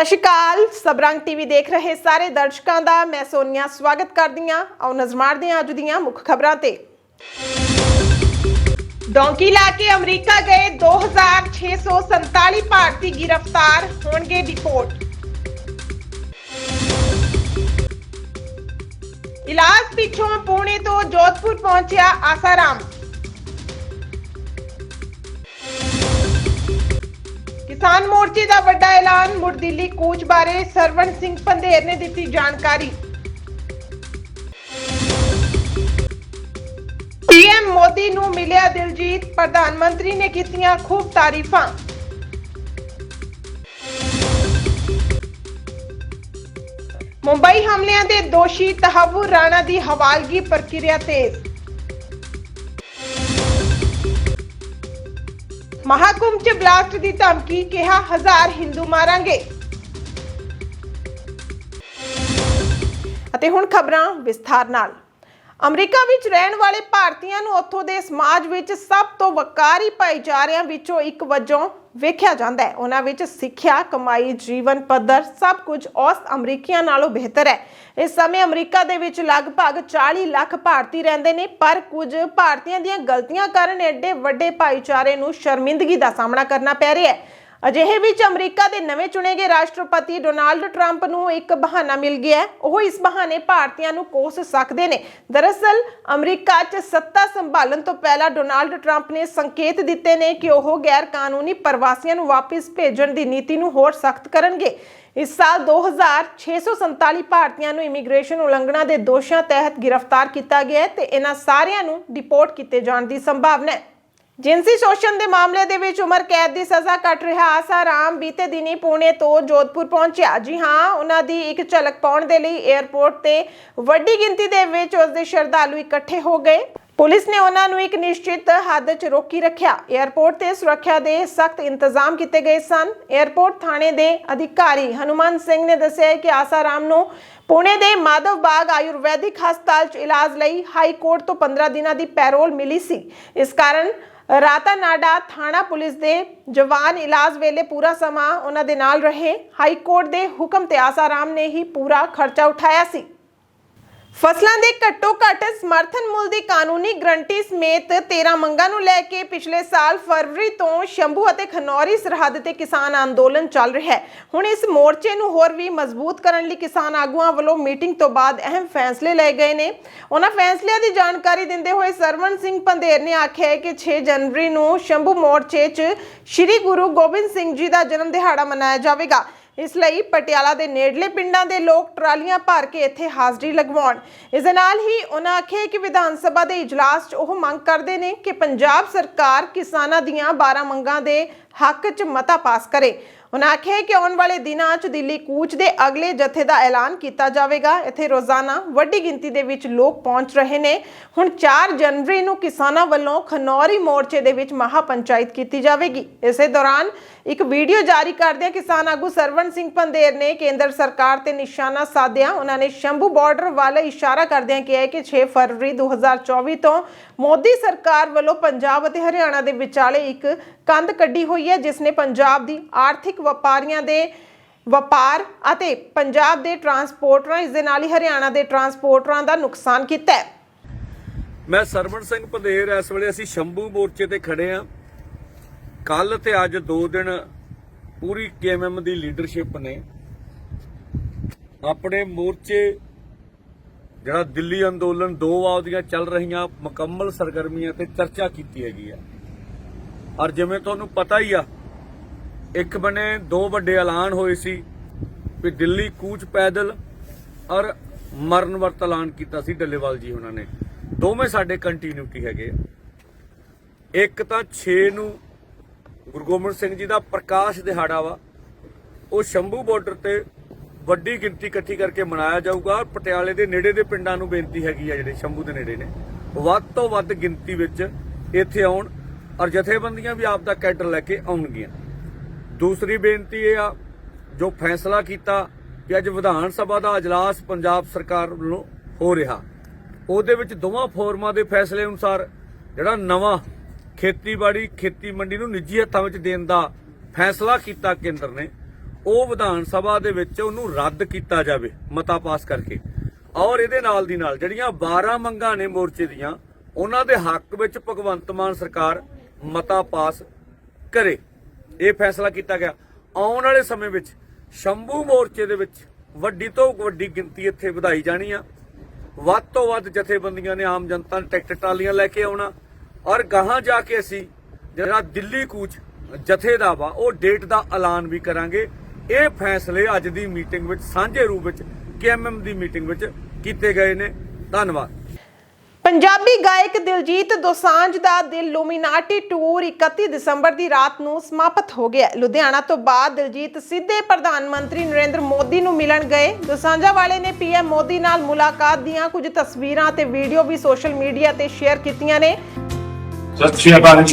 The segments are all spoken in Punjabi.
ਸਤਿ ਸ਼੍ਰੀ ਅਕਾਲ। ਸਬਰੰਗ ਟੀਵੀ ਦੇਖ ਰਹੇ ਸਾਰੇ ਦਰਸ਼ਕਾਂ ਦਾ ਮੈਂ ਸੋਨੀਆ ਸਵਾਗਤ ਕਰਦੀ ਹਾਂ। ਆਓ ਨਜ਼ਰ ਮਾਰਦੇ ਹਾਂ ਅੱਜ ਦੀਆਂ ਮੁੱਖ ਖਬਰਾਂ ਤੇ। ਡੌਂਕੀ ਲਾ ਕੇ ਅਮਰੀਕਾ ਗਏ 2647 ਭਾਰਤੀ ਗ੍ਰਿਫਤਾਰ, ਹੋਣਗੇ ਡਿਪੋਰਟ। ਇਲਾਜ ਪਿੱਛੋਂ ਪੁਣੇ ਤੋਂ ਜੋਧਪੁਰ ਪਹੁੰਚਿਆ ਆਸਾਰਾਮ। ਕਿਸਾਨ ਮੋਰਚੇ ਦਾ ਵੱਡਾ ਐਲਾਨ ਮੁੜ ਦਿੱਲੀ ਕੂਚ ਬਾਰੇ ਸਰਵਣ ਸਿੰਘ ਪੰਧੇਰ ਨੇ ਦਿੱਤੀ ਜਾਣਕਾਰੀ। ਪੀਐਮ ਮੋਦੀ ਨੂੰ ਮਿਲਿਆ ਦਿਲਜੀਤ, ਪ੍ਰਧਾਨ ਮੰਤਰੀ ਨੇ ਕੀਤੀਆਂ ਖੂਬ ਤਾਰੀਫਾਂ। ਮੁੰਬਈ ਹਮਲਿਆਂ ਦੇ ਦੋਸ਼ੀ ਤਹਵੁਰ ਰਾਣਾ ਦੀ ਹਵਾਲਗੀ ਪ੍ਰਕਿਰਿਆ ਤੇਜ਼। ਮਹਾਕੁੰਭ ਚ ਬਲਾਸਟ ਦੀ ਧਮਕੀ, ਕਿਹਾ ਹਜ਼ਾਰ ਹਿੰਦੂ ਮਾਰਾਂਗੇ। ਅਤੇ ਹੁਣ ਖਬਰਾਂ ਵਿਸਥਾਰ ਨਾਲ। ਅਮਰੀਕਾ ਵਿੱਚ ਰਹਿਣ ਵਾਲੇ ਭਾਰਤੀਆਂ ਨੂੰ ਉੱਥੋਂ ਦੇ ਸਮਾਜ ਵਿੱਚ ਸਭ ਤੋਂ ਵਕਾਰੀ ਭਾਈਚਾਰਿਆਂ ਵਿੱਚੋਂ ਇੱਕ ਵਜੋਂ ਵੇਖਿਆ ਜਾਂਦਾ ਹੈ। ਉਹਨਾਂ ਵਿੱਚ ਸਿੱਖਿਆ, ਕਮਾਈ, ਜੀਵਨ ਪੱਧਰ ਸਭ ਕੁਝ ਔਸਤ ਅਮਰੀਕੀਆਂ ਨਾਲੋਂ ਬਿਹਤਰ ਹੈ। ਇਸ ਸਮੇਂ ਅਮਰੀਕਾ ਦੇ ਵਿੱਚ ਲਗਭਗ 40 ਲੱਖ ਭਾਰਤੀ ਰਹਿੰਦੇ ਨੇ, ਪਰ ਕੁਝ ਭਾਰਤੀਆਂ ਦੀਆਂ ਗਲਤੀਆਂ ਕਾਰਨ ਐਡੇ ਵੱਡੇ ਭਾਈਚਾਰੇ ਨੂੰ ਸ਼ਰਮਿੰਦਗੀ ਦਾ ਸਾਹਮਣਾ ਕਰਨਾ ਪੈ ਰਿਹਾ ਹੈ। ਅਜਿਹੇ ਵਿੱਚ ਅਮਰੀਕਾ ਦੇ ਨਵੇਂ ਚੁਣੇ ਗਏ ਰਾਸ਼ਟਰਪਤੀ ਡੋਨਾਲਡ ਟਰੰਪ ਨੂੰ ਇੱਕ ਬਹਾਨਾ ਮਿਲ ਗਿਆ ਉਹ ਇਸ ਬਹਾਨੇ ਭਾਰਤੀਆਂ ਨੂੰ ਕੋਸ ਸਕਦੇ ਨੇ। ਦਰਅਸਲ, ਅਮਰੀਕਾ 'ਚ ਸੱਤਾ ਸੰਭਾਲਣ ਤੋਂ ਪਹਿਲਾਂ ਡੋਨਾਲਡ ਟਰੰਪ ਨੇ ਸੰਕੇਤ ਦਿੱਤੇ ਨੇ ਕਿ ਉਹ ਗੈਰ ਕਾਨੂੰਨੀ ਪ੍ਰਵਾਸੀਆਂ ਨੂੰ ਵਾਪਸ ਭੇਜਣ ਦੀ ਨੀਤੀ ਨੂੰ ਹੋਰ ਸਖਤ ਕਰਨਗੇ। ਇਸ ਸਾਲ 2647 ਭਾਰਤੀਆਂ ਨੂੰ ਇਮੀਗ੍ਰੇਸ਼ਨ ਉਲੰਘਣਾ ਦੇ ਦੋਸ਼ਾਂ ਤਹਿਤ ਗ੍ਰਿਫਤਾਰ ਕੀਤਾ ਗਿਆ ਹੈ ਤੇ ਇਹਨਾਂ ਸਾਰਿਆਂ ਨੂੰ ਡਿਪੋਰਟ ਕੀਤੇ ਜਾਣ ਦੀ ਸੰਭਾਵਨਾ ਹੈ। ਜਿੰਸੀ ਸ਼ੋਸ਼ਣ ਦੇ ਮਾਮਲੇ ਦੇ ਵਿੱਚ ਉਮਰ ਕੈਦ ਦੀ ਸਜ਼ਾ ਕੱਟ ਰਿਹਾ। ਆਸਾ ਰਾਮ ਬੀਤੇ ਦਿਨੀ ਪੁਣੇ ਤੋਂ ਜੋਧਪੁਰ ਪਹੁੰਚਿਆ। ਜੀ ਹਾਂ, ਉਹਨਾਂ ਦੀ ਇੱਕ ਝਲਕ ਪਾਉਣ ਦੇ ਲਈ 에ਅਰਪੋਰਟ ਤੇ ਵੱਡੀ ਗਿਣਤੀ ਦੇ ਵਿੱਚ ਉਸ ਦੇ ਸ਼ਰਧਾਲੂ ਇਕੱਠੇ ਹੋ ਗਏ। ਪੁਲਿਸ ਨੇ ਉਹਨਾਂ ਨੂੰ ਇੱਕ ਨਿਸ਼ਚਿਤ ਹੱਦ 'ਚ ਰੋਕੀ ਰੱਖਿਆ। 에ਅਰਪੋਰਟ ਤੇ ਸੁਰੱਖਿਆ ਦੇ ਸਖਤ ਇੰਤਜ਼ਾਮ ਕੀਤੇ ਗਏ ਸਨ। 에ਅਰਪੋਰਟ ਥਾਣੇ ਦੇ ਅਧਿਕਾਰੀ ਹਨੂਮਾਨ ਸਿੰਘ ਨੇ ਦੱਸਿਆ ਕਿ ਆਸਾ ਰਾਮ ਨੂੰ ਪੁਣੇ ਦੇ ਮਾਧਵ ਬਾਗ ਆਯੁਰਵੈਦਿਕ ਹਸਪਤਾਲ 'ਚ ਇਲਾਜ ਲਈ ਹਾਈ ਕੋਰਟ ਤੋਂ 15 ਦਿਨਾਂ ਦੀ ਪੈਰੋਲ ਮਿਲੀ ਸੀ। ਇਸ ਕਾਰਨ ਰਾਤਾਨਾਡਾ ਥਾਣਾ ਪੁਲਿਸ ਦੇ ਜਵਾਨ ਇਲਾਜ ਵੇਲੇ ਪੂਰਾ ਸਮਾਂ ਉਹਨਾਂ ਦੇ ਨਾਲ ਰਹੇ। ਹਾਈ ਕੋਰਟ ਦੇ ਹੁਕਮ ਤੇ ਆਸਾਰਾਮ ਨੇ ਹੀ ਪੂਰਾ ਖਰਚਾ ਉਠਾਇਆ ਸੀ। ਫਸਲਾਂ ਦੇ ਘੱਟੋ ਘੱਟ ਸਮਰਥਨ ਮੁੱਲ ਦੀ ਕਾਨੂੰਨੀ ਗਰੰਟੀ ਸਮੇਤ 13 ਮੰਗਾਂ ਨੂੰ ਲੈ ਕੇ ਪਿਛਲੇ ਸਾਲ ਫਰਵਰੀ ਤੋਂ ਸ਼ੰਭੂ ਅਤੇ ਖਨੌਰੀ ਸਰਹੱਦ ਤੇ ਕਿਸਾਨ ਅੰਦੋਲਨ ਚੱਲ ਰਿਹਾ ਹੈ। ਹੁਣ ਇਸ ਮੋਰਚੇ ਨੂੰ ਹੋਰ ਵੀ ਮਜ਼ਬੂਤ ਕਰਨ ਲਈ ਕਿਸਾਨ ਆਗੂਆਂ ਵੱਲੋਂ ਮੀਟਿੰਗ ਤੋਂ ਬਾਅਦ ਅਹਿਮ ਫੈਸਲੇ ਲਏ ਗਏ ਨੇ। ਉਹਨਾਂ ਫੈਸਲਿਆਂ ਦੀ ਜਾਣਕਾਰੀ ਦਿੰਦੇ ਹੋਏ ਸਰਵਣ ਸਿੰਘ ਪੰਧੇਰ ਨੇ ਆਖਿਆ ਹੈ ਕਿ 6 ਜਨਵਰੀ ਨੂੰ ਸ਼ੰਭੂ ਮੋਰਚੇ 'ਚ ਸ੍ਰੀ ਗੁਰੂ ਗੋਬਿੰਦ ਸਿੰਘ ਜੀ ਦਾ ਜਨਮ ਦਿਹਾੜਾ ਮਨਾਇਆ ਜਾਵੇਗਾ। ਇਸ ਲਈ ਪਟਿਆਲਾ ਦੇ ਨੇੜਲੇ ਪਿੰਡਾਂ ਦੇ ਲੋਕ ਟਰਾਲੀਆਂ ਭਰ ਕੇ ਇੱਥੇ ਹਾਜ਼ਰੀ ਲਗਵਾਉਣ। ਇਸ ਦੇ ਨਾਲ ਹੀ ਉਹਨਾਂ ਆਖਿਆ ਕਿ ਵਿਧਾਨ ਸਭਾ ਦੇ ਇਜਲਾਸ 'ਚ ਉਹ ਮੰਗ ਕਰਦੇ ਨੇ ਕਿ ਪੰਜਾਬ ਸਰਕਾਰ ਕਿਸਾਨਾਂ ਦੀਆਂ 12 ਮੰਗਾਂ ਦੇ ਹੱਕ 'ਚ ਮਤਾ ਪਾਸ ਕਰੇ। ਉਹਨਾਂ ਆਖਿਆ ਕਿ ਆਉਣ ਵਾਲੇ ਦਿਨਾਂ 'ਚ ਦਿੱਲੀ ਕੂਚ ਦੇ ਅਗਲੇ ਜਥੇ ਦਾ ਐਲਾਨ ਕੀਤਾ ਜਾਵੇਗਾ। ਇੱਥੇ ਰੋਜ਼ਾਨਾ ਵੱਡੀ ਗਿਣਤੀ ਦੇ ਵਿੱਚ ਲੋਕ ਪਹੁੰਚ ਰਹੇ ਨੇ। ਹੁਣ 4 ਜਨਵਰੀ ਨੂੰ ਕਿਸਾਨਾਂ ਵੱਲੋਂ ਖਨੌਰੀ ਮੋਰਚੇ ਦੇ ਵਿੱਚ ਮਹਾ ਪੰਚਾਇਤ ਕੀਤੀ ਜਾਵੇਗੀ। ਇਸੇ ਦੌਰਾਨ ਇੱਕ ਵੀਡੀਓ ਜਾਰੀ ਕਰਦਿਆਂ ਕਿਸਾਨ ਆਗੂ ਸਰਵਣ ਸਿੰਘ ਪੰਦੇਰ ਨੇ ਕੇਂਦਰ ਸਰਕਾਰ ਤੇ ਨਿਸ਼ਾਨਾ ਸਾਧਿਆ। ਉਹਨਾਂ ਨੇ ਸ਼ੰਭੂ ਬਾਰਡਰ ਵੱਲ ਇਸ਼ਾਰਾ ਕਰਦਿਆਂ ਕਿਹਾ ਕਿ 6 ਫਰਵਰੀ 2024 ਤੋਂ ਮੋਦੀ ਸਰਕਾਰ ਵੱਲੋਂ ਪੰਜਾਬ ਅਤੇ ਹਰਿਆਣਾ ਦੇ ਵਿਚਾਲੇ ਇੱਕ ਕੰਧ ਕੱਢੀ ਹੋਈ ਹੈ, ਜਿਸ ਨੇ ਪੰਜਾਬ ਦੀ ਆਰਥਿਕ ਵਪਾਰੀਆਂ ਦੇ ਵਪਾਰ ਅਤੇ ਪੰਜਾਬ ਦੇ ਟਰਾਂਸਪੋਰਟਰਾਂ, ਇਸ ਦੇ ਨਾਲ ਹੀ ਹਰਿਆਣਾ ਦੇ ਟਰਾਂਸਪੋਰਟਰਾਂ ਦਾ ਨੁਕਸਾਨ ਕੀਤਾ ਹੈ। ਮੈਂ ਸਰਵਣ ਸਿੰਘ ਪੰਧੇਰ, ਇਸ ਵੇਲੇ ਅਸੀਂ ਸ਼ੰਭੂ ਮੋਰਚੇ ਤੇ ਖੜੇ ਆ ਕੱਲ ਤੇ ਅੱਜ ਦੋ ਦਿਨ ਪੂਰੀ ਕੇਐਮਐਮ ਦੀ ਲੀਡਰਸ਼ਿਪ ਨੇ ਆਪਣੇ ਮੋਰਚੇ, ਜਿਹੜਾ ਦਿੱਲੀ ਅੰਦੋਲਨ ਦੋ ਵਾਰ ਦੀਆਂ ਚੱਲ ਰਹੀਆਂ ਮੁਕੰਮਲ ਸਰਗਰਮੀਆਂ ਤੇ ਚਰਚਾ ਕੀਤੀ ਹੈਗੀ ਆ। ਔਰ ਜਿਵੇਂ ਤੁਹਾਨੂੰ ਪਤਾ ਹੀ ਆ ਇੱਕ ਬਣੇ, ਦੋ ਵੱਡੇ ਐਲਾਨ ਹੋਏ ਸੀ ਵੀ ਦਿੱਲੀ ਕੂਚ ਪੈਦਲ ਔਰ ਮਰਨ ਵਰਤ ਐਲਾਨ ਕੀਤਾ ਸੀ ਡੱਲੇਵਾਲ ਜੀ ਉਹਨਾਂ ਨੇ। ਦੋਵੇਂ ਸਾਡੇ ਕੰਟੀਨਿਊਟੀ ਹੈਗੇ ਆ। ਇੱਕ ਤਾਂ 6 ਨੂੰ ਗੁਰੂ ਗੋਬਿੰਦ ਸਿੰਘ ਜੀ ਦਾ ਪ੍ਰਕਾਸ਼ ਦਿਹਾੜਾ ਵਾ, ਉਹ ਸ਼ੰਭੂ ਬਾਰਡਰ ਤੇ ਵੱਡੀ ਗਿਣਤੀ ਇਕੱਠੀ ਕਰਕੇ ਮਨਾਇਆ ਜਾਊਗਾ ਔਰ ਪਟਿਆਲੇ ਦੇ ਨੇੜੇ ਦੇ ਪਿੰਡਾਂ ਨੂੰ ਬੇਨਤੀ ਹੈਗੀ ਆ ਜਿਹੜੇ ਸ਼ੰਭੂ ਦੇ ਨੇੜੇ ਨੇ। ਵੱਧ ਤੋਂ ਵੱਧ ਗਿਣਤੀ ਵਿੱਚ ਇੱਥੇ ਆਉਣ ਔਰ ਜਥੇਬੰਦੀਆਂ ਵੀ ਆਪ ਦਾ ਕੈਡਰ ਲੈ ਕੇ ਆਉਣਗੀਆਂ। ਦੂਸਰੀ ਬੇਨਤੀ ਇਹ ਆ, ਜੋ ਫੈਸਲਾ ਕੀਤਾ ਕਿ ਅੱਜ ਵਿਧਾਨ ਸਭਾ ਦਾ ਅਜਲਾਸ ਪੰਜਾਬ ਸਰਕਾਰ ਵੱਲੋਂ ਹੋ ਰਿਹਾ। ਉਹਦੇ ਵਿੱਚ ਦੋਵਾਂ ਫੋਰਮਾਂ ਦੇ ਫੈਸਲੇ ਅਨੁਸਾਰ ਜਿਹੜਾ ਨਵਾਂ ਖੇਤੀਬਾੜੀ ਖੇਤੀ ਮੰਡੀ ਨੂੰ ਨਿੱਜੀ ਹੱਥਾਂ ਵਿੱਚ ਦੇਣ ਦਾ ਫੈਸਲਾ ਕੀਤਾ ਕੇਂਦਰ ਨੇ, ਉਹ ਵਿਧਾਨ ਸਭਾ ਦੇ ਵਿੱਚ ਉਹਨੂੰ ਰੱਦ ਕੀਤਾ ਜਾਵੇ, ਮਤਾ ਪਾਸ ਕਰਕੇ। ਔਰ ਇਹਦੇ ਨਾਲ ਦੀ ਨਾਲ ਜਿਹੜੀਆਂ 12 ਮੰਗਾਂ ਨੇ ਮੋਰਚੇ ਦੀਆਂ, ਉਹਨਾਂ ਦੇ ਹੱਕ ਵਿੱਚ ਭਗਵੰਤ ਮਾਨ ਸਰਕਾਰ ਮਤਾ ਪਾਸ ਕਰੇ। ਇਹ ਫੈਸਲਾ ਕੀਤਾ ਗਿਆ। ਆਉਣ ਵਾਲੇ ਸਮੇਂ ਵਿੱਚ ਸ਼ੰਭੂ ਮੋਰਚੇ ਦੇ ਵਿੱਚ ਵੱਡੀ ਤੋਂ ਵੱਡੀ ਗਿਣਤੀ ਇੱਥੇ ਵਧਾਈ ਜਾਣੀ ਆ। ਵੱਧ ਤੋਂ ਵੱਧ ਜਥੇਬੰਦੀਆਂ ਨੇ ਆਮ ਜਨਤਾ ਨੇ ਟਰੈਕਟਰ ਟਰਾਲੀਆਂ ਲੈ ਕੇ ਆਉਣਾ। ਔਰ ਗਾਹਾਂ ਜਾ ਕੇ ਅਸੀਂ ਜਿਹੜਾ ਦਿੱਲੀ ਕੂਚ ਜਥੇ ਦਾ ਵਾ, ਉਹ ਡੇਟ ਦਾ ਐਲਾਨ ਵੀ ਕਰਾਂਗੇ। ਇਹ ਫੈਸਲੇ ਅੱਜ ਦੀ ਮੀਟਿੰਗ ਵਿੱਚ, ਸਾਂਝੇ ਰੂਪ ਵਿੱਚ ਕੇਐਮਐਮ ਦੀ ਮੀਟਿੰਗ ਵਿੱਚ ਕੀਤੇ ਗਏ ਨੇ। ਧੰਨਵਾਦ। ਪੰਜਾਬੀ ਗਾਇਕ ਦਿਲਜੀਤ ਦੋਸਾਂਝ ਦਾ ਦਿਲ ਲੂਮੀਨਾਟੀ ਟੂਰ 31 ਦਸੰਬਰ ਦੀ ਰਾਤ ਨੂੰ ਸਮਾਪਤ ਹੋ ਗਿਆ ਲੁਧਿਆਣਾ ਤੋਂ ਬਾਅਦ ਦਿਲਜੀਤ ਸਿੱਧੇ ਪ੍ਰਧਾਨ ਮੰਤਰੀ ਨਰਿੰਦਰ ਮੋਦੀ ਨੂੰ ਮਿਲਣ ਗਏ। ਦੋਸਾਂਝਾ ਵਾਲੇ ਨੇ ਪੀਐਮ ਮੋਦੀ ਨਾਲ ਮੁਲਾਕਾਤ ਦੀਆਂ ਕੁਝ ਤਸਵੀਰਾਂ ਤੇ ਵੀਡੀਓ ਵੀ ਸੋਸ਼ਲ ਮੀਡੀਆ ਤੇ ਸ਼ੇਅਰ ਕੀਤੀਆਂ ਨੇ। ਸਤਿ ਸ਼੍ਰੀ ਅਕਾਲ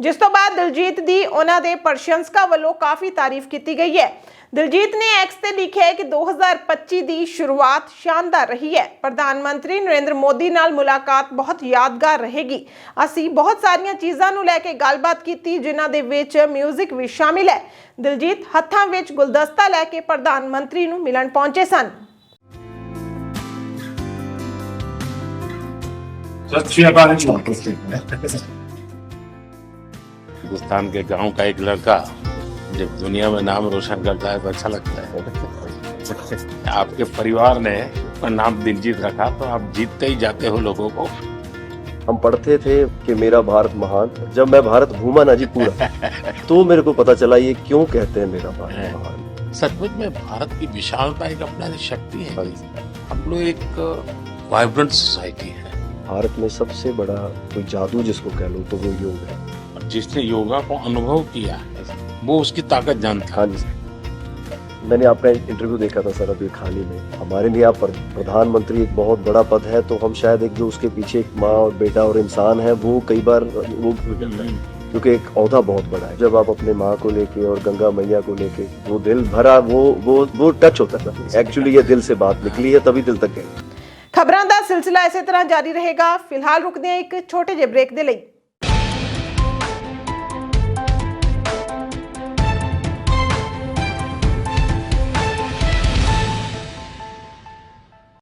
ਜਿਸ ਤੋਂ ਬਾਅਦ ਦਿਲਜੀਤ ਦੀ ਉਹਨਾਂ ਦੇ ਪ੍ਰਸ਼ੰਸਕਾਂ ਵੱਲੋਂ ਕਾਫੀ ਤਾਰੀਫ ਕੀਤੀ ਗਈ ਹੈ। ਦਿਲਜੀਤ ਨੇ ਐਕਸ ਤੇ ਲਿਖਿਆ ਹੈ ਕਿ 2025 ਦੀ ਸ਼ੁਰੂਆਤ ਸ਼ਾਨਦਾਰ ਰਹੀ ਹੈ। ਪ੍ਰਧਾਨ ਮੰਤਰੀ ਨਰਿੰਦਰ ਮੋਦੀ ਨਾਲ ਮੁਲਾਕਾਤ ਬਹੁਤ ਯਾਦਗਾਰ ਰਹੇਗੀ। ਅਸੀਂ ਬਹੁਤ ਸਾਰੀਆਂ ਚੀਜ਼ਾਂ ਨੂੰ ਲੈ ਕੇ ਗੱਲਬਾਤ ਕੀਤੀ, ਜਿਨ੍ਹਾਂ ਦੇ ਵਿੱਚ 뮤직 ਵੀ ਸ਼ਾਮਿਲ ਹੈ। ਦਿਲਜੀਤ ਹੱਥਾਂ ਵਿੱਚ ਗੁਲਦਸਤਾ ਲੈ ਕੇ ਪ੍ਰਧਾਨ ਮੰਤਰੀ ਨੂੰ ਮਿਲਣ ਪਹੁੰਚੇ ਸਨ। ਸਤਿ ਸ਼੍ਰੀ ਅਕਾਲ ਜੀ। हिंदुस्तान के गाँव का एक लड़का जब दुनिया में नाम रोशन करता है तो अच्छा लगता है। आपके परिवार ने अपना नाम दिलजीत रखा तो आप जीतते ही जाते हो लोगों को। हम पढ़ते थे कि मेरा भारत महान जब मैं भारत घूमा ना जी पूरा तो मेरे को पता चला ये क्यों कहते हैं मेरा भारत महान। सचमुच में भारत की विशालता एक अपना शक्ति है। हम लोग एक वाइब्रेंट सोसाइटी है। भारत में सबसे बड़ा कोई जादू जिसको कह लो तो वो योग है। जिसने योगा को अनुभव किया है वो उसकी ताकत जानता हाँ। जी। मैंने आपका इंटरव्यू देखा था सर अभी खाली में। हमारे लिए आप प्रधानमंत्री एक बहुत बड़ा पद है तो हम शायद एक जो उसके पीछे एक माँ और बेटा और इंसान है वो कई बार वो हम्म। क्योंकि एक अहदा बहुत बड़ा है। जब आप अपने माँ को लेके और गंगा मैया को लेके वो दिल भरा वो वो वो टच होता था एक्चुअली ये दिल से बात निकली है तभी दिल तक गए खबर का सिलसिला इसे तरह जारी रहेगा। फ़िलहाल रुकते हैं एक छोटे जे ब्रेक दे लिए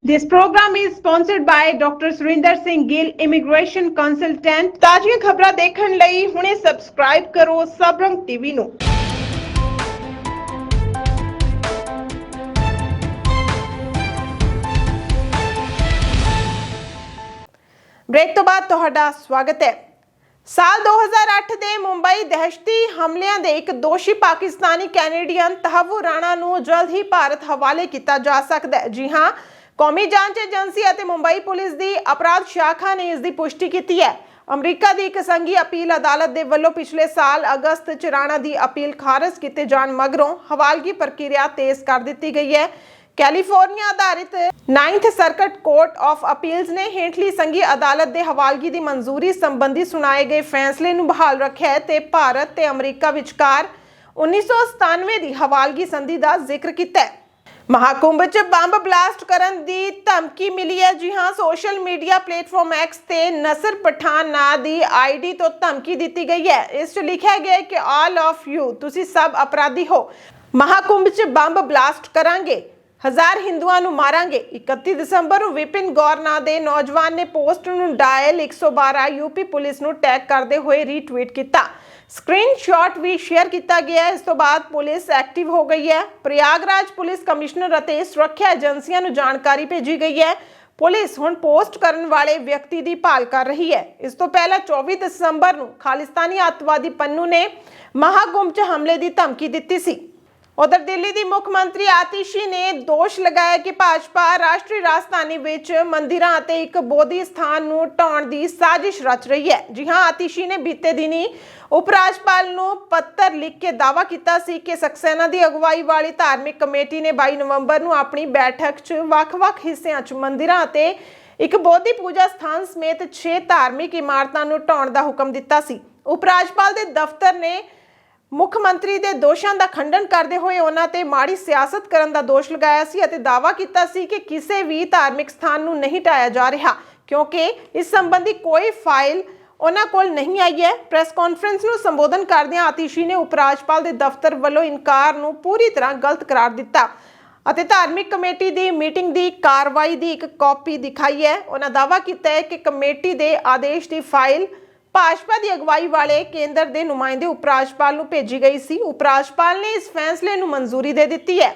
This program is sponsored by Dr. Surinder Singh Gill, Immigration Consultant. ਤਾਜ਼ੀਆਂ ਖਬਰਾਂ ਦੇਖਣ ਲਈ ਹੁਣੇ ਸਬਸਕ੍ਰਾਈਬ ਕਰੋ ਸਬਰੰਗ ਟੀਵੀ ਨੂੰ। ਬ੍ਰੇਕ ਤੋਂ ਬਾਅਦ ਤੁਹਾਡਾ ਸਵਾਗਤ ਹੈ ਸਾਲ 2008 ਦੇ ਮੁੰਬਈ ਦਹਿਸ਼ਤੀ ਹਮਲਿਆਂ ਦੇ ਇੱਕ ਦੋਸ਼ੀ ਪਾਕਿਸਤਾਨੀ ਕੈਨੇਡੀਅਨ ਤਹਵੁਰ ਰਾਣਾ ਨੂੰ ਜਲਦ ਹੀ ਭਾਰਤ ਹਵਾਲੇ ਕੀਤਾ ਜਾ ਸਕਦਾ ਹੈ ਜੀ ਹਾਂ ਕੌਮੀ ਜਾਂਚ ਏਜੰਸੀ ਅਤੇ ਮੁੰਬਈ ਪੁਲਿਸ ਦੀ ਅਪਰਾਧ ਸ਼ਾਖਾ ਨੇ ਇਸ ਦੀ ਪੁਸ਼ਟੀ ਕੀਤੀ ਹੈ। ਅਮਰੀਕਾ ਦੀ ਇੱਕ ਸੰਘੀ ਅਪੀਲ ਅਦਾਲਤ ਦੇ ਵੱਲੋਂ ਪਿਛਲੇ ਸਾਲ ਅਗਸਤ ਚ ਰਾਣਾ ਦੀ ਅਪੀਲ ਖਾਰਜ ਕੀਤੇ ਜਾਣ ਮਗਰੋਂ ਹਵਾਲਗੀ ਪ੍ਰਕਿਰਿਆ ਤੇਜ਼ ਕਰ ਦਿੱਤੀ ਗਈ ਹੈ। ਕੈਲੀਫੋਰਨੀਆ ਆਧਾਰਿਤ 9th circuit court of appeals ਨੇ ਹੇਠਲੀ ਸੰਘੀ ਅਦਾਲਤ ਦੇ ਹਵਾਲਗੀ ਦੀ ਮਨਜ਼ੂਰੀ ਸੰਬੰਧੀ ਸੁਣਾਏ ਗਏ ਫੈਸਲੇ ਨੂੰ ਬਹਾਲ ਰੱਖਿਆ ਹੈ ਤੇ ਭਾਰਤ ਤੇ ਅਮਰੀਕਾ ਵਿਚਕਾਰ 1997 ਦੀ ਹਵਾਲਗੀ ਸੰਧੀ ਦਾ ਜ਼ਿਕਰ ਕੀਤਾ ਹੈ। ਮਹਾਕੁੰਭ 'ਚ ਬੰਬ ਬਲਾਸਟ ਕਰਨ ਦੀ ਧਮਕੀ ਮਿਲੀ ਹੈ। ਜੀ ਹਾਂ, ਸੋਸ਼ਲ ਮੀਡੀਆ ਪਲੇਟਫਾਰਮ ਐਕਸ ਤੇ ਨਸਰ ਪਠਾਨ ਨਾਂ ਦੀ ਆਈਡੀ ਤੋਂ ਧਮਕੀ ਦਿੱਤੀ ਗਈ ਹੈ। ਇਸ 'ਚ ਲਿਖਿਆ ਗਿਆ ਹੈ ਕਿ ਆਲ ਆਫ ਯੂ ਤੁਸੀਂ ਸਭ ਅਪਰਾਧੀ ਹੋ। ਮਹਾਕੁੰਭ 'ਚ ਬੰਬ ਬਲਾਸਟ ਕਰਾਂਗੇ। ਹਜ਼ਾਰ ਹਿੰਦੂਆਂ ਨੂੰ ਮਾਰਾਂਗੇ। 31 ਦਸੰਬਰ ਨੂੰ ਵਿਪਿਨ ਗੌਰ ਨਾਂ ਦੇ ਨੌਜਵਾਨ ਨੇ ਪੋਸਟ ਨੂੰ ਡਾਇਲ 112 ਯੂਪੀ ਪੁਲਿਸ ਨੂੰ ਟੈਗ ਕਰਦੇ ਹੋਏ ਰੀਟਵੀਟ ਕੀਤਾ। ਸਕਰੀਨਸ਼ਾਟ ਵੀ ਸ਼ੇਅਰ ਕੀਤਾ ਗਿਆ ਇਸ ਤੋਂ ਬਾਅਦ ਪੁਲਿਸ ਐਕਟਿਵ ਹੋ ਗਈ ਹੈ। ਪ੍ਰਯਾਗਰਾਜ ਪੁਲਿਸ ਕਮਿਸ਼ਨਰ ਅਤੇ ਸੁਰੱਖਿਆ ਏਜੰਸੀਆਂ ਨੂੰ ਜਾਣਕਾਰੀ ਭੇਜੀ ਗਈ ਹੈ। ਪੁਲਿਸ ਹੁਣ ਪੋਸਟ ਕਰਨ ਵਾਲੇ ਵਿਅਕਤੀ ਦੀ ਭਾਲ ਕਰ ਰਹੀ ਹੈ। ਇਸ ਤੋਂ ਪਹਿਲਾਂ 24 ਦਸੰਬਰ ਨੂੰ ਖਾਲਿਸਤਾਨੀ ਅੱਤਵਾਦੀ ਪੰਨੂ ਨੇ ਮਹਾਕੁੰਭ 'ਚ ਹਮਲੇ ਦੀ ਧਮਕੀ ਦਿੱਤੀ ਸੀ। ਉਧਰ ਦਿੱਲੀ ਦੀ ਮੁੱਖ ਮੰਤਰੀ ਆਤਿਸ਼ੀ ਨੇ ਦੋਸ਼ ਲਗਾਇਆ ਕਿ ਭਾਜਪਾ ਰਾਸ਼ਟਰੀ ਰਾਜਧਾਨੀ ਵਿੱਚ ਮੰਦਿਰਾਂ ਅਤੇ ਇੱਕ ਬੋਧੀ ਸਥਾਨ ਨੂੰ ਢਾਉਣ ਦੀ ਸਾਜ਼ਿਸ਼ ਰਚ ਰਹੀ ਹੈ। ਜੀ ਹਾਂ, ਆਤਿਸ਼ੀ ਨੇ ਬੀਤੇ ਦਿਨੀ ਉਪ ਰਾਜਪਾਲ ਨੂੰ ਪੱਤਰ ਲਿਖ ਕੇ ਦਾਅਵਾ ਕੀਤਾ ਸੀ ਕਿ ਸਕਸੈਨਾ ਦੀ ਅਗਵਾਈ ਵਾਲੀ ਧਾਰਮਿਕ ਕਮੇਟੀ ਨੇ 22 ਨਵੰਬਰ ਨੂੰ ਆਪਣੀ ਬੈਠਕ 'ਚ ਵੱਖ-ਵੱਖ ਹਿੱਸਿਆਂ 'ਚ ਮੰਦਿਰਾਂ ਅਤੇ ਇੱਕ ਬੋਧੀ ਪੂਜਾ ਸਥਾਨ ਸਮੇਤ 6 ਧਾਰਮਿਕ ਇਮਾਰਤਾਂ ਨੂੰ ਢਾਉਣ ਦਾ ਹੁਕਮ ਦਿੱਤਾ ਸੀ। ਉਪ ਰਾਜਪਾਲ ਦੇ ਦਫ਼ਤਰ ਨੇ ਮੁੱਖ ਮੰਤਰੀ ਦੇ ਦੋਸ਼ਾਂ ਦਾ ਖੰਡਨ ਕਰਦੇ ਹੋਏ ਉਹਨਾਂ ਤੇ ਮਾੜੀ ਸਿਆਸਤ ਕਰਨ ਦਾ ਦੋਸ਼ ਲਗਾਇਆ ਸੀ ਅਤੇ ਦਾਅਵਾ ਕੀਤਾ ਸੀ ਕਿ ਕਿਸੇ ਵੀ ਧਾਰਮਿਕ ਸਥਾਨ ਨੂੰ ਨਹੀਂ ਢਾਇਆ ਜਾ ਰਿਹਾ, ਕਿਉਂਕਿ ਇਸ ਸੰਬੰਧੀ ਕੋਈ ਫਾਈਲ ਉਹਨਾਂ ਕੋਲ ਨਹੀਂ ਆਈ ਹੈ। ਪ੍ਰੈਸ ਕਾਨਫਰੰਸ ਨੂੰ ਸੰਬੋਧਨ ਕਰਦਿਆਂ ਆਤਿਸ਼ੀ ਨੇ ਉਪ ਰਾਜਪਾਲ ਦੇ ਦਫ਼ਤਰ ਵੱਲੋਂ ਇਨਕਾਰ ਨੂੰ ਪੂਰੀ ਤਰ੍ਹਾਂ ਗਲਤ ਕਰਾਰ ਦਿੱਤਾ ਅਤੇ ਧਾਰਮਿਕ ਕਮੇਟੀ ਦੀ ਮੀਟਿੰਗ ਦੀ ਕਾਰਵਾਈ ਦੀ ਇੱਕ ਕਾਪੀ ਦਿਖਾਈ ਹੈ। ਉਹਨਾਂ ਦਾਅਵਾ ਕੀਤਾ ਹੈ ਕਿ ਕਮੇਟੀ ਦੇ ਆਦੇਸ਼ ਦੀ ਫਾਈਲ ਭਾਜਪਾ ਦੀ ਅਗਵਾਈ ਵਾਲੇ ਕੇਂਦਰ ਦੇ ਨੁਮਾਇੰਦੇ ਉਪ ਰਾਜਪਾਲ ਨੂੰ ਭੇਜੀ ਗਈ ਸੀ। ਉਪ ਰਾਜਪਾਲ ਨੇ ਇਸ ਫੈਸਲੇ ਨੂੰ ਮਨਜ਼ੂਰੀ ਦੇ ਦਿੱਤੀ ਹੈ।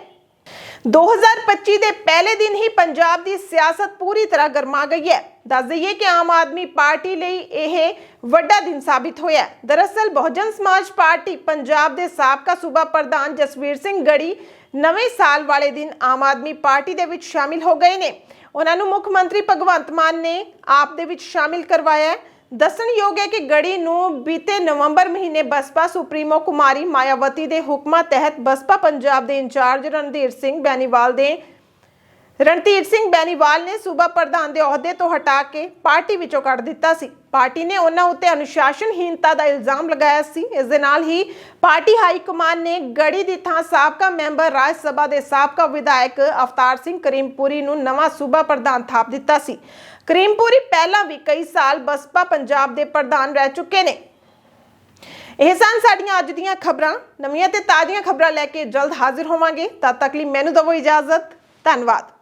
2025 ਦੇ ਪਹਿਲੇ ਦਿਨ ਹੀ ਪੰਜਾਬ ਦੀ ਸਿਆਸਤ ਪੂਰੀ ਤਰ੍ਹਾਂ ਗਰਮਾ ਗਈ ਹੈ। ਦੱਸ ਦਈਏ ਕਿ ਆਮ ਆਦਮੀ ਪਾਰਟੀ ਲਈ ਇਹ ਵੱਡਾ ਦਿਨ ਸਾਬਿਤ ਹੋਇਆ ਦਰਅਸਲ ਬਹੁਜਨ ਸਮਾਜ ਪਾਰਟੀ ਪੰਜਾਬ ਦੇ ਸਾਬਕਾ ਸੂਬਾ ਪ੍ਰਧਾਨ ਜਸਵੀਰ ਸਿੰਘ ਗੜੀ ਨਵੇਂ ਸਾਲ ਵਾਲੇ ਦਿਨ ਆਮ ਆਦਮੀ ਪਾਰਟੀ ਦੇ ਵਿੱਚ ਸ਼ਾਮਿਲ ਹੋ ਗਏ ਨੇ। ਉਹਨਾਂ ਨੂੰ ਮੁੱਖ ਮੰਤਰੀ ਭਗਵੰਤ ਮਾਨ ਨੇ ਆਪ ਦੇ ਵਿੱਚ ਸ਼ਾਮਿਲ ਕਰਵਾਇਆ ਹੈ। ਦੱਸਣਯੋਗ ਹੈ ਕਿ ਗੜੀ ਨੂੰ ਬੀਤੇ ਨਵੰਬਰ ਮਹੀਨੇ ਬਸਪਾ ਸੁਪਰੀਮੋ ਕੁਮਾਰੀ ਮਾਇਆਵਤੀ ਦੇ ਹੁਕਮਾਂ ਤਹਿਤ ਬਸਪਾ ਪੰਜਾਬ ਦੇ ਇੰਚਾਰਜ ਰਣਧੀਰ ਸਿੰਘ ਬੈਨੀਵਾਲ ਦੇ ਰਣਧੀਰ ਸਿੰਘ ਬੈਨੀਵਾਲ ਨੇ ਸੂਬਾ ਪ੍ਰਧਾਨ ਦੇ ਅਹੁਦੇ ਤੋਂ ਹਟਾ ਕੇ ਪਾਰਟੀ ਵਿੱਚੋਂ ਕੱਢ ਦਿੱਤਾ ਸੀ। ਪਾਰਟੀ ਨੇ ਉਹਨਾਂ ਉੱਤੇ ਅਨੁਸ਼ਾਸਨਹੀਨਤਾ ਦਾ ਇਲਜ਼ਾਮ ਲਗਾਇਆ ਸੀ। ਇਸ ਦੇ ਨਾਲ ਹੀ ਪਾਰਟੀ ਹਾਈ ਕਮਾਨ ਨੇ ਗੜੀ ਦੀ ਥਾਂ ਸਾਬਕਾ ਮੈਂਬਰ ਰਾਜ ਸਭਾ ਦੇ ਸਾਬਕਾ ਵਿਧਾਇਕ ਅਵਤਾਰ ਸਿੰਘ ਕਰੀਮਪੁਰੀ ਨੂੰ ਨਵਾਂ ਸੂਬਾ ਪ੍ਰਧਾਨ ਥਾਪ ਦਿੱਤਾ ਸੀ। ਕਰੀਮਪੁਰੀ ਪਹਿਲਾਂ ਵੀ ਕਈ ਸਾਲ ਬਸਪਾ ਪੰਜਾਬ ਦੇ ਪ੍ਰਧਾਨ ਰਹਿ ਚੁੱਕੇ ਨੇ। ਇਹ ਸਨ ਸਾਡੀਆਂ ਅੱਜ ਦੀਆਂ ਖਬਰਾਂ। ਨਵੀਆਂ ਤੇ ਤਾਜ਼ੀਆਂ ਖਬਰਾਂ ਲੈ ਕੇ ਜਲਦ ਹਾਜ਼ਰ ਹੋਵਾਂਗੇ। ਤਦ ਤੱਕ ਲਈ ਮੈਨੂੰ ਦਵੋ ਇਜਾਜ਼ਤ। ਧੰਨਵਾਦ।